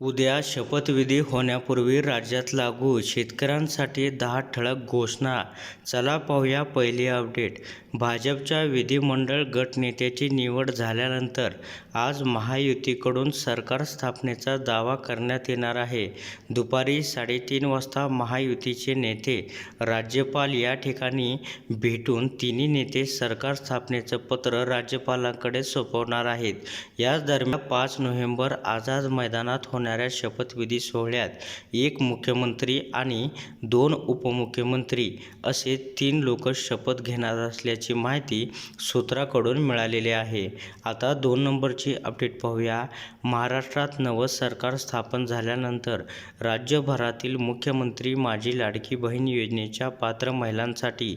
उद्या शपथविधी होण्यापूर्वी राज्यात लागू शेतकऱ्यांसाठी दहा ठळक घोषणा. चला पाहूया पहिली अपडेट. भाजपच्या विधिमंडळ गटनेत्याची निवड झाल्यानंतर आज महायुतीकडून सरकार स्थापनेचा दावा करण्यात येणार आहे. दुपारी साडेतीन वाजता महायुतीचे नेते राज्यपाल या ठिकाणी भेटून तिन्ही नेते सरकार स्थापनेचं पत्र राज्यपालांकडे सोपवणार आहेत. याच दरम्यान पाच नोव्हेंबर आझाद मैदानात होणाऱ्या शपथविधी सोहळ्यात एक मुख्यमंत्री आणि दोन उपमुख्यमंत्री असे तीन लोक शपथ घेणार असल्याची माहिती सूत्राकडून मिळालेली आहे. आता दोन नंबरची अपडेट पाहूया. महाराष्ट्रात नवं सरकार स्थापन झाल्यानंतर राज्यभरातील मुख्यमंत्री माझी लाडकी बहीण योजनेच्या पात्र महिलांसाठी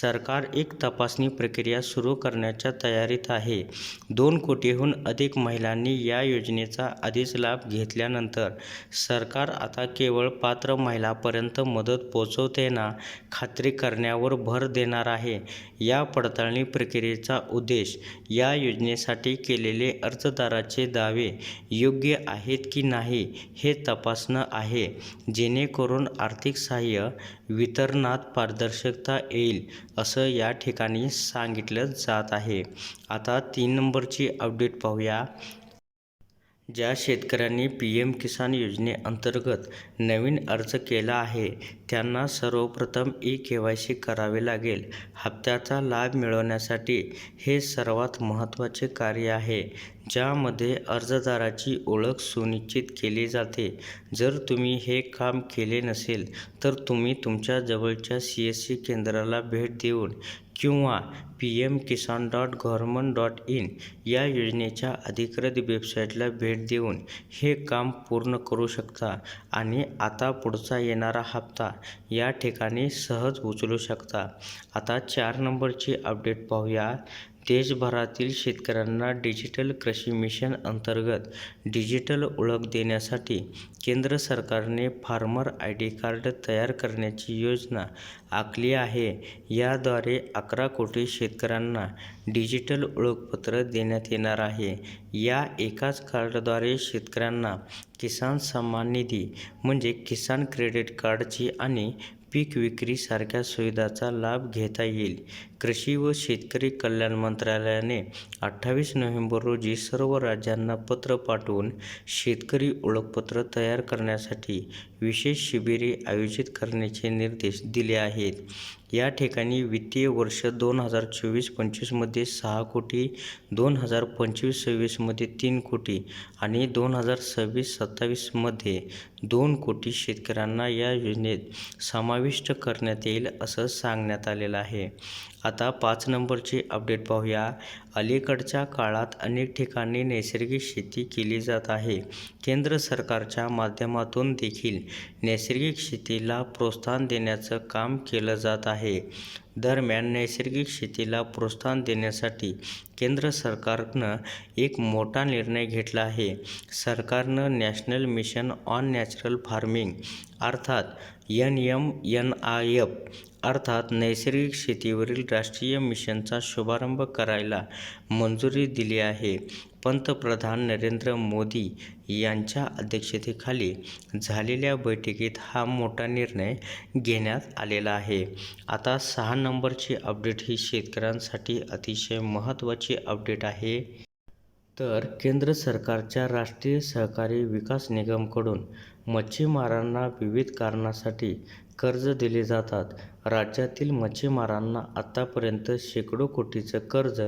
सरकार एक तपासणी प्रक्रिया सुरू करण्याच्या तयारीत आहे. दोन कोटीहून अधिक महिलांनी या योजनेचा आधीच लाभ घेतल्यानंतर सरकार आता केवळ पात्र महिलांपर्यंत मदत पोचवते ना खात्री करण्यावर भर देणार आहे. या पडताळणी प्रक्रियेचा उद्देश या योजनेसाठी केलेले अर्जदाराचे दावे योग्य आहेत की नाही हे तपासणं आहे. जेणेकरून आर्थिक सहाय्य वितरणात पारदर्शकता येईल असं या ठिकाणी सांगितलं जात आहे. आता तीन नंबरची अपडेट पाहूया. ज्या शेतकऱ्यांनी पी एम किसान योजनेअंतर्गत नवीन अर्ज केला आहे त्यांना सर्वप्रथम ई के वाय सी करावे लागेल. हप्त्याचा लाभ मिळवण्यासाठी हे सर्वात महत्त्वाचे कार्य आहे ज्यामध्ये अर्जदाराची ओळख सुनिश्चित केली जाते. जर तुम्ही हे काम केले नसेल तर तुम्ही तुमच्या जवळच्या सी एस सी केंद्राला भेट देऊन किंवा P M Kisan dot government dot in या योजनेच्या अधिकृत वेबसाईटला भेट देऊन हे काम पूर्ण करू शकता आणि आता पुढचा येणारा हप्ता या ठिकाणी सहज उचलू शकता. आता चार नंबरची अपडेट पाहूया देशभरातील शेतकऱ्यांना डिजिटल कृषी मिशन अंतर्गत डिजिटल ओळख देण्यासाठी केंद्र सरकारने फार्मर आय डी कार्ड तयार करण्याची योजना आखली आहे. याद्वारे अकरा कोटी शेतकऱ्यांना डिजिटल ओळखपत्र देण्यात येणार आहे. या एकाच कार्डद्वारे शेतकऱ्यांना किसान सन्मान निधी म्हणजे किसान क्रेडिट कार्डची आणि पीक विक्रीसारख्या सुविधांचा लाभ घेता येईल. कृषी व शेतकरी कल्याण मंत्रालयाने अठ्ठावीस नोव्हेंबर रोजी सर्व राज्यांना पत्र पाठवून शेतकरी ओळखपत्र तयार करण्यासाठी विशेष शिबिरे आयोजित करण्याचे निर्देश दिले आहेत. या ठिकाणी वित्तीय वर्ष दोन हजार चोवीस पंचवीसमध्ये सहा कोटी दोन हजार पंचवीस सव्वीसमध्ये तीन कोटी आणि दोन हजार सव्वीस सत्तावीसमध्ये दोन कोटी शेतकऱ्यांना या योजनेत समाविष्ट करण्यात येईल असं सांगण्यात आलेलं आहे. आता पाच नंबरची अपडेट पाहूया. अलीकडच्या काळात अनेक ठिकाणी नैसर्गिक शेती केली जात आहे. केंद्र सरकारच्या माध्यमातून देखील नैसर्गिक शेतीला प्रोत्साहन देण्याचं काम केलं जात आहे. दरम्यान नैसर्गिक शेतीला प्रोत्साहन देण्यासाठी केंद्र सरकारनं एक मोठा निर्णय घेतला आहे. सरकारनं national mission on natural farming अर्थात N M N I F अर्थात नैसर्गिक शेतीवरील राष्ट्रीय मिशनचा शुभारंभ करायला मंजुरी दिली आहे. पंतप्रधान नरेंद्र मोदी यांच्या अध्यक्षतेखाली झालेल्या बैठकीत हा मोठा निर्णय घेण्यात आलेला आहे. आता सहा नंबरची अपडेट ही शेतकऱ्यांसाठी अतिशय महत्त्वाची अपडेट आहे. तर केंद्र सरकारच्या राष्ट्रीय सहकारी विकास निगमकडून मच्छीमारांना विविध कारणासाठी कर्ज दिले जातात. राज्यातील मच्छीमारांना आत्तापर्यंत शेकडो कोटीचं कर्ज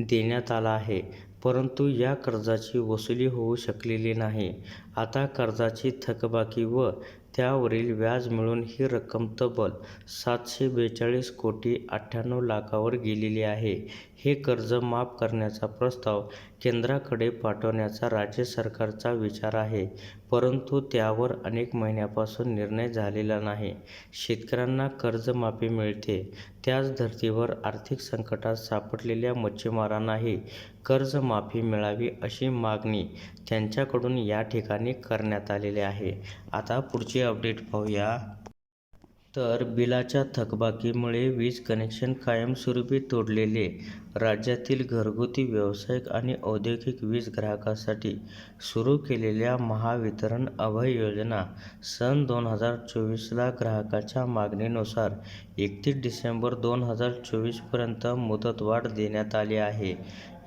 देण्यात आलं आहे परंतु या कर्जाची वसुली होऊ शकलेली नाही. आता कर्जाची थकबाकी व त्यावरील व्याज मिळून ही रक्कम तब्बल सातशे बेचाळीस कोटी अठ्ठ्याण्णव लाखावर गेलेली आहे. हे कर्ज माफ करण्याचा प्रस्ताव केंद्राकडे पाठवण्याचा राज्य सरकारचा विचार आहे. परंतु त्यावर अनेक महिन्यापासून निर्णय झालेला नाही. शेतकऱ्यांना कर्जमाफी मिळते. त्याच धर्तीवर आर्थिक संकटात सापडलेल्या मच्छीमारांनाही कर्जमाफी मिळावी अशी मागणी त्यांच्याकडून या ठिकाणी करण्यात आलेली आहे. आता पुढची अपडेट पाहूया. तर बिलाच्या थकबाकीमुळे वीज कनेक्शन कायमस्वरूपी तोडलेले राज्यातील घरगुती व्यावसायिक आणि औद्योगिक वीज ग्राहकासाठी सुरू केलेल्या महावितरण अभय योजना सन दोन हजार चोवीसला ग्राहकाच्या मागणीनुसार एकतीस डिसेंबर दोन हजार चोवीसपर्यंत मुदतवाढ देण्यात आली आहे.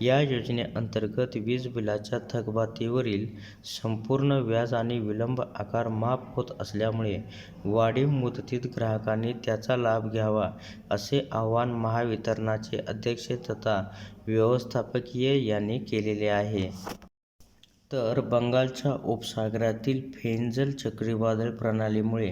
या योजनेअंतर्गत वीज बिलाच्या थकबाकीवरील संपूर्ण व्याज आणि विलंब आकार माफ होत असल्यामुळे वाढीव मुदतीत ग्राहकांनी त्याचा लाभ घ्यावा असे आवाहन महावितरणचे अध्यक्ष तथा व्यवस्थापकीय यांनी केलेले आहे. तर बंगालच्या उपसागरातील फेंजल चक्रीवादळ प्रणालीमुळे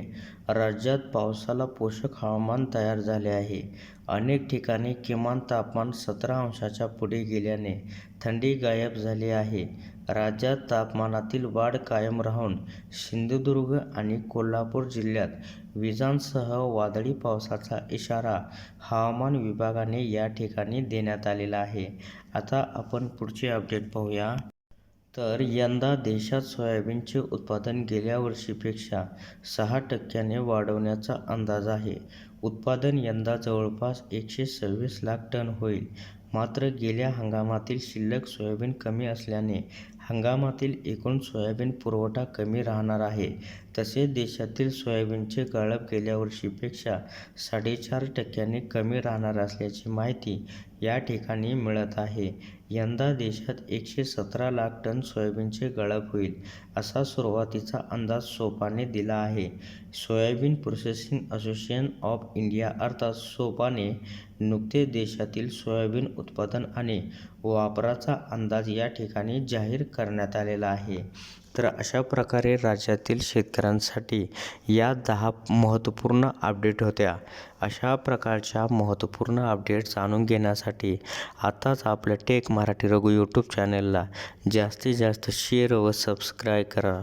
राज्यात पावसाला पोषक हवामान तयार झाले आहे. अनेक ठिकाणी किमान तापमान सतरा अंशाच्या पुढे गेल्याने थंडी गायब झाली आहे. राज्यात तापमानातील वाढ कायम राहून सिंधुदुर्ग आणि कोल्हापूर जिल्ह्यात विजांसह वादळी पावसाचा इशारा हवामान विभागाने या ठिकाणी देण्यात आलेला आहे. आता आपण पुढचे अपडेट पाहूया. तर यंदा देशात सोयाबीनचे उत्पादन गेल्या वर्षीपेक्षा सहा टक्क्याने वाढवण्याचा अंदाज आहे. उत्पादन यंदा जवळपास एकशे सव्वीस लाख टन होईल. मात्र गेल्या हंगामातील शिल्लक सोयाबीन कमी असल्याने हंगामातील एकूण सोयाबीन पुरवठा कमी राहणार आहे. तसेच देशातील सोयाबीनचे गाळप गेल्या वर्षीपेक्षा साडेचार टक्क्यांनी कमी राहणार असल्याची माहिती या ठिकाणी मिळत आहे. यंदा देशात एकशे सतरा लाख टन सोयाबीनचे गाळप होईल असा सुरुवातीचा अंदाज सोपाने दिला आहे. Soybean processing association of India अर्थात सोपाने नुकतेच देशातील सोयाबीन उत्पादन आणि वापराचा अंदाज या ठिकाणी जाहीर करण्यात आलेला आहे. तर अशा प्रकारे राज्यातील शेतकऱ्यांसाठी या दहा महत्त्वपूर्ण अपडेट होत्या. अशा प्रकारच्या महत्त्वपूर्ण अपडेट जाणून घेण्यासाठी आताच आपल्या टेक मराठी रघु यूट्यूब चॅनलला जास्तीत जास्त शेअर व सबस्क्राईब करा.